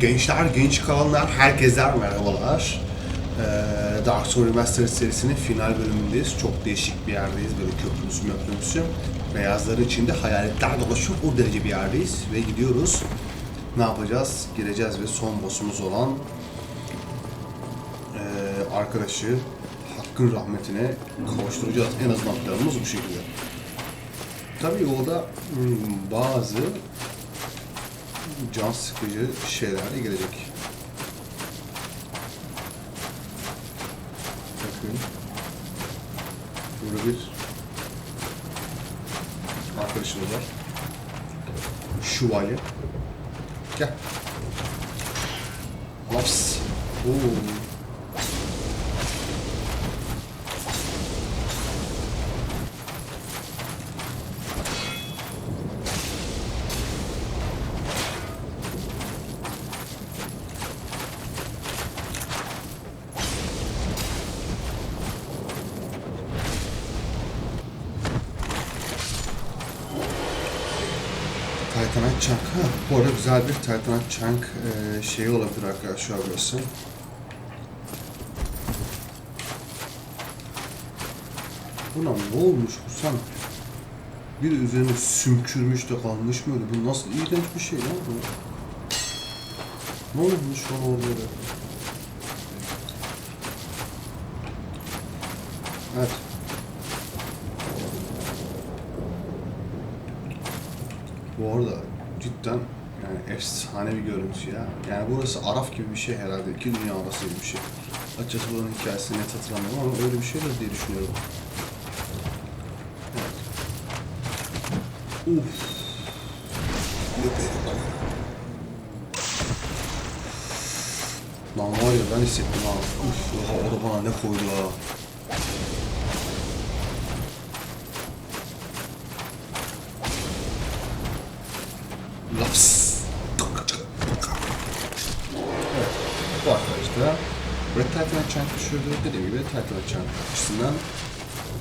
Gençler, genç kalanlar, herkesler merhabalar. Ee, Dark Souls Remastered serisinin final bölümündeyiz. Çok değişik bir yerdeyiz. Böyle köprümüzü möprümüzü. Beyazların içinde hayaletler dolaşıyor. O derece bir yerdeyiz. Ve gidiyoruz. Ne yapacağız? Gireceğiz ve son boss'umuz olan ee, arkadaşı Hakk'ın rahmetine kavuşturacağız. En azından planımız bu şekilde. Tabii o da hmm, bazı can sıkıcı şeyler de gelecek. Bakın. Burada bir arkadaşımız var. Şövalye. Gel. Laps. Oo. Titanite Chunk. Ha, bu arada güzel bir Titanite Chunk e, şeyi olabilir arkadaşlar burası. Buna ne olmuş sen? Bir üzerine sümkürmüş de kalmış mı öyle? Bu nasıl iğrenç bir şey lan bu? Ne olmuş ona orada? Evet. Bu arada cidden yani efsane bir görüntü ya. Yani burası Araf gibi bir şey herhalde. İki dünya arası gibi bir şey. Açıkçası buranın hikayesini net hatırlamıyorum ama öyle bir şeydir diye düşünüyorum. Evet. Uf. Lan var ya ben hissettim ha. Uf, oha, o da bana ne koydu ha. Düşürdü. Dediğim gibi Titan Chunk açısından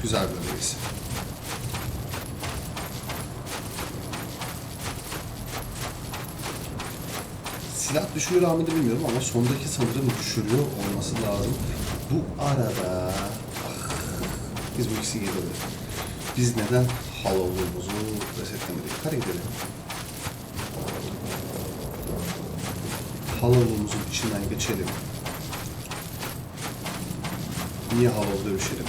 güzel bir bölgesi. Silah düşürüyor Ahmet'i bilmiyorum ama sondaki sanırım düşürüyor olması lazım. Bu arada ah, biz bu ikisi geliyor. Biz neden Hollow'luğumuzu resetlemedik? Hadi gidelim. Hollow'luğumuzun içinden geçelim. Niye Hollow dövüşelim?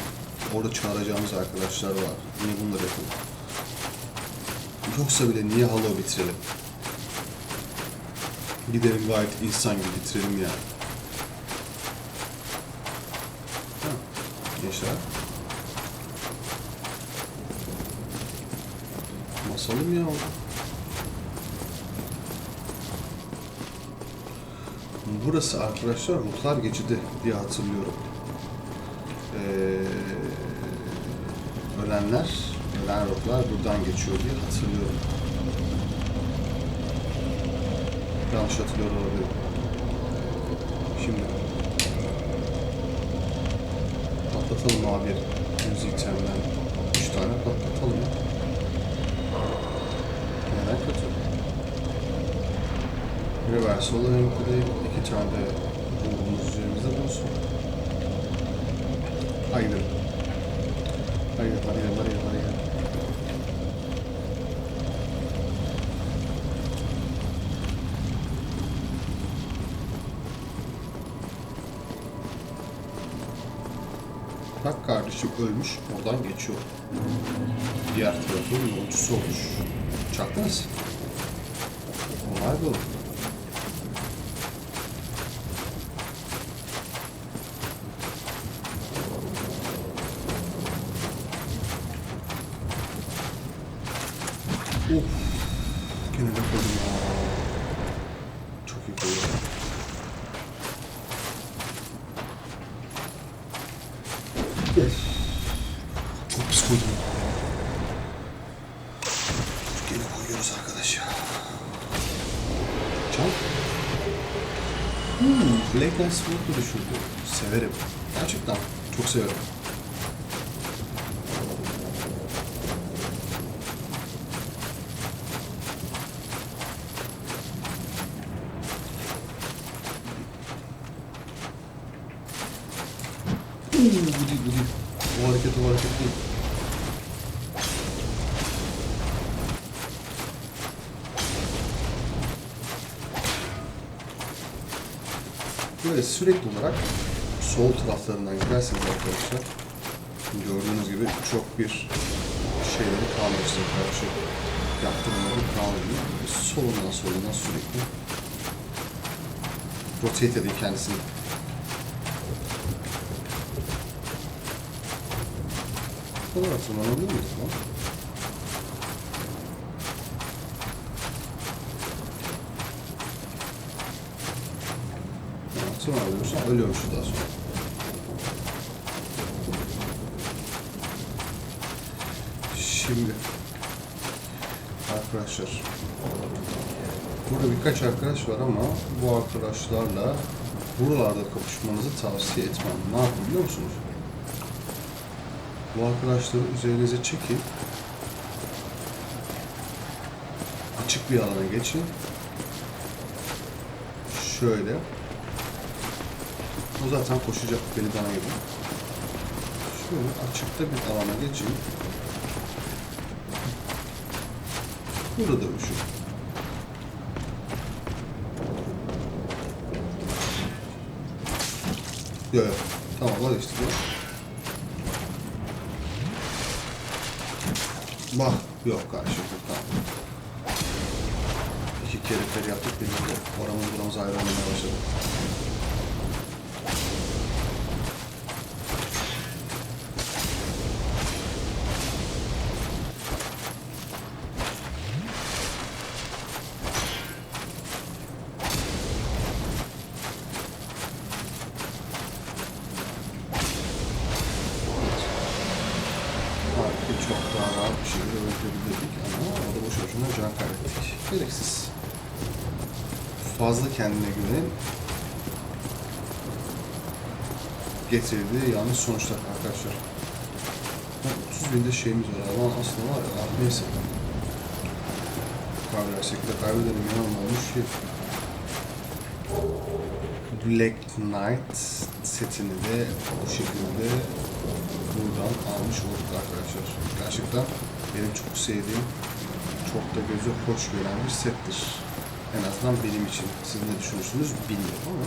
Orada çağıracağımız arkadaşlar var. Niye bunları yapalım? Yoksa bile niye Hollow bitirelim? Gidelim gayet insan gibi bitirelim ya. Ha, gençler. Basalım ya. Burası arkadaşlar ruhlar geçidi diye hatırlıyorum. Ee, ölenler, ölen ruhlar buradan geçiyor diye hatırlıyorum. Yanlış hatırlıyor olabilirim. Şimdi patlatalım abi yüz itemden 3 tane patlatalım. Neden kötü? Reversal Link'de iki tane de ruhumuz üzerimizde bulunsun. Haydi. Haydi, haydi, haydi, haydi. Bak kardeşim ölmüş, oradan geçiyor. Diğer tarafın yolcusu olmuş. Çaktınız. Olay bu. Of. De koydum ya. Çok iyi koydum. Of. Çok pis koydum. Gene koyuyoruz arkadaş ya. Çal. Hmm, Black Knight Sword'u düşürdü. Severim. Gerçekten çok severim. bu değil bu değil. O hareket o hareket değil. Böyle sürekli olarak sol taraflarından giderseniz arkadaşlar gördüğünüz gibi çok bir şeyleri kalmıyor size karşı yaptırımları kalmıyor. Solundan solundan sürekli rotate edin kendisini. Bu kadar tırmanabilir miyiz lan? Ya, Tırmanabiliyorsan ölüyormuşuz daha sonra. Şimdi arkadaşlar burada birkaç arkadaş var ama bu arkadaşlarla buralarda kapışmanızı tavsiye etmem. Ne yapın biliyor musunuz? Bu arkadaşları üzerinize çekin. Açık bir alana geçin. Şöyle. O zaten koşacak deli dana gibi. Şöyle açıkta bir alana geçin. Burada dövüşün. Yok yok. Tamam ya. Bak yok karşılıklı tamam. İki kere yaptık birlikte oramız buramız ayrı olmaya başladı. Harika çok daha rahat bir şekilde öldürebilirdik ama orada boş boşuna can kaybettik. Gereksiz. Fazla kendine güvenin getirdiği yanlış sonuçlar arkadaşlar. Ha, 30 binde şeyimiz var ama aslında var ya neyse. Kaybedersek de kaybedelim ya olmuş şey. Black Knight setini de bu şekilde buradan almış olduk arkadaşlar. Gerçekten benim çok sevdiğim, çok da gözü hoş gelen bir settir. En azından benim için. Siz ne düşünürsünüz bilmiyorum ama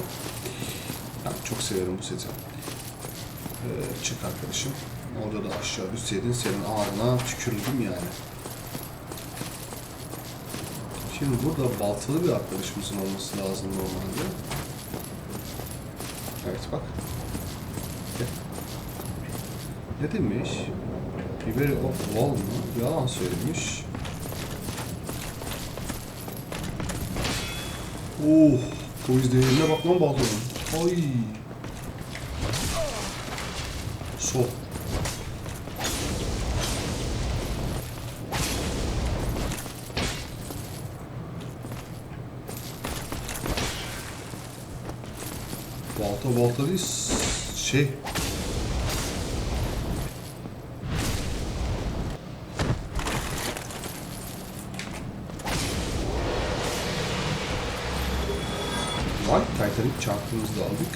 ben çok severim bu seti. Ee, çık arkadaşım. Orada da aşağı düşseydin senin ağrına tükürürdüm yani. Şimdi burada baltalı bir arkadaşımızın olması lazım normalde. Evet bak. Ne demiş? Biberi of wall mu? Yalan söylemiş. Oh, poiz değerine bak lan baltanın. Ay. Sol. Balta balta değil, şey. Vay, Titanic çarptığımızı da aldık.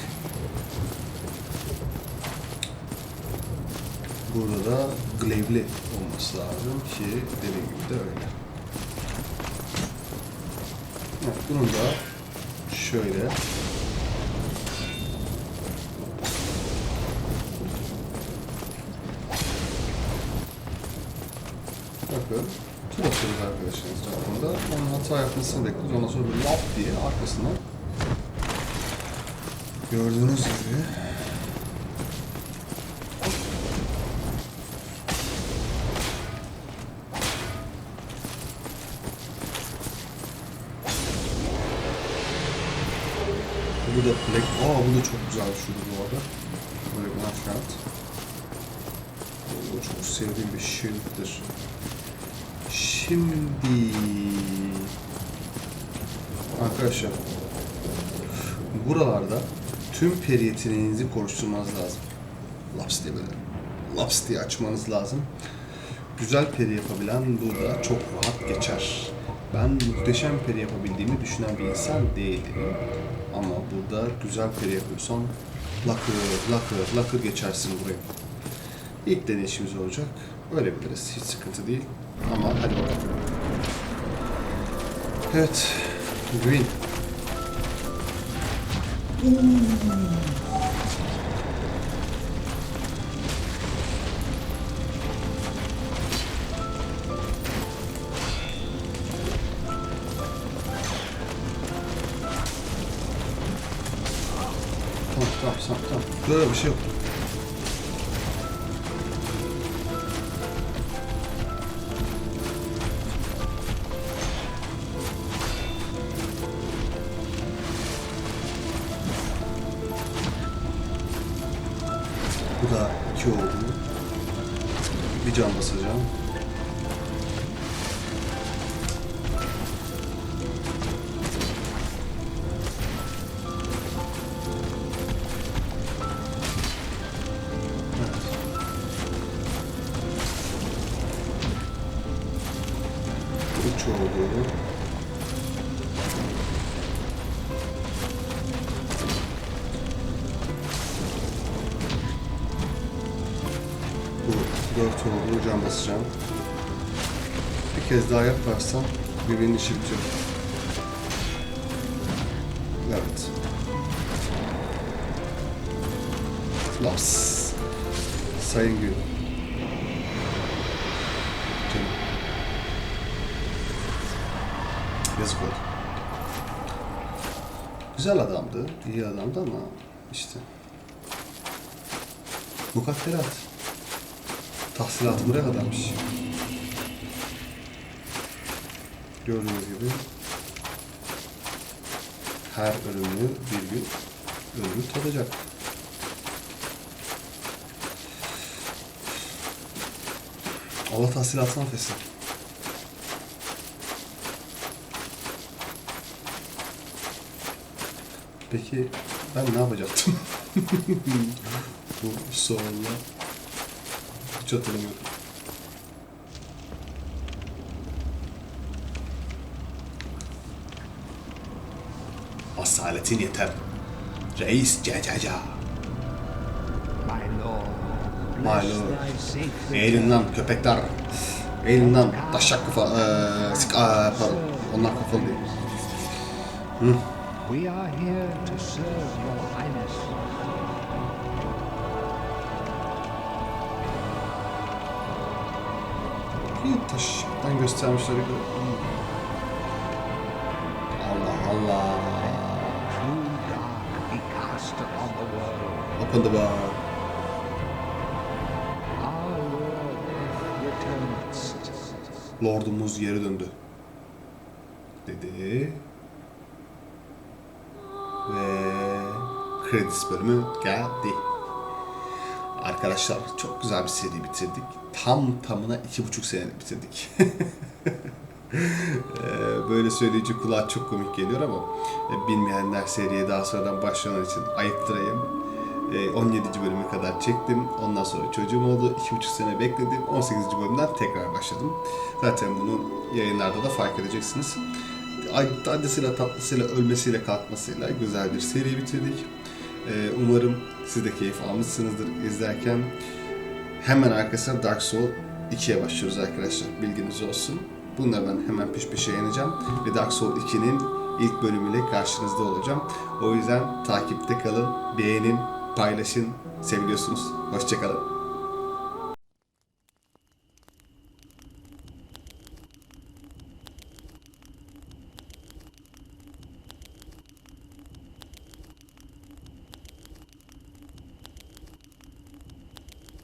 Burada da glaive'li olması lazım ki dediğim gibi de öyle. Evet, bunun da şöyle Bakın. Tur atıyoruz arkadaşlarımız tarafında. Onun hata yapmasını bekliyoruz. Ondan sonra bir lap diye arkasından gördüğünüz gibi Bu da Black. Aa bu da çok güzel bir şurada bu arada. Böyle bir nafrat. Bu çok sevdiğim bir shield'dir. Şimdi arkadaşlar buralarda tüm peri yeteneğinizi konuşturmanız lazım. Laps diye böyle laps diye açmanız lazım. Güzel peri yapabilen burada çok rahat geçer. Ben muhteşem peri yapabildiğimi düşünen bir insan değilim. Ama burada güzel peri yapıyorsan Lakır, lakır, lakır geçersin burayı. İlk deneyişimiz olacak. Öyle biliriz. Hiç sıkıntı değil. Ama hadi bakalım. Evet. Green. Tamam tamam tamam tamam. Böyle bir şey yok. 2 oldu. Bir can basacağım. Evet. 3 oldu. Dört oldu. Can basacağım. Bir kez daha yaparsam birbirinin işi bitiyor. Evet. Loss. Sayın Gül. Yazık oldu. Güzel adamdı, iyi adamdı ama işte. Mukadderat. Tahsilatı buraya kadarmış. Gördüğünüz gibi her ölümlü bir gün ölümü tadacak. Allah tahsilatını affetsin. Peki ben ne yapacaktım? Bu sorunla hiç hatırlamıyorum. Asaletin yeter. Reis Cacaca. My lord, Eğilin lan köpekler. Eğilin lan taşak kafa. Eee sik aa, pardon. Onlar kafalı değil. We are here to serve your highness. İyi taştan göstermişler. Allah Allah. Open the bar. Lordumuz geri döndü. Dedi. Ve kredis bölümü geldi. Arkadaşlar çok güzel bir seri bitirdik. Tam tamına iki buçuk sene bitirdik. Ee, Böyle söyleyince kulağa çok komik geliyor ama e, bilmeyenler seriye daha sonradan başlayan için ayıktırayım. E, 17. bölüme kadar çektim. Ondan sonra çocuğum oldu. 2,5 sene bekledim. 18. bölümden tekrar başladım. Zaten bunu yayınlarda da fark edeceksiniz. Acısıyla tatlısıyla ölmesiyle kalkmasıyla güzel bir seri bitirdik. E, Umarım siz de keyif almışsınızdır izlerken. Hemen arkasına Dark Soul 2'ye başlıyoruz arkadaşlar. Bilginiz olsun. Bunları ben hemen peş peşe yeneceğim. Ve Dark Soul 2'nin ilk bölümüyle karşınızda olacağım. O yüzden takipte kalın, beğenin, paylaşın. Seviyorsunuz. Hoşçakalın.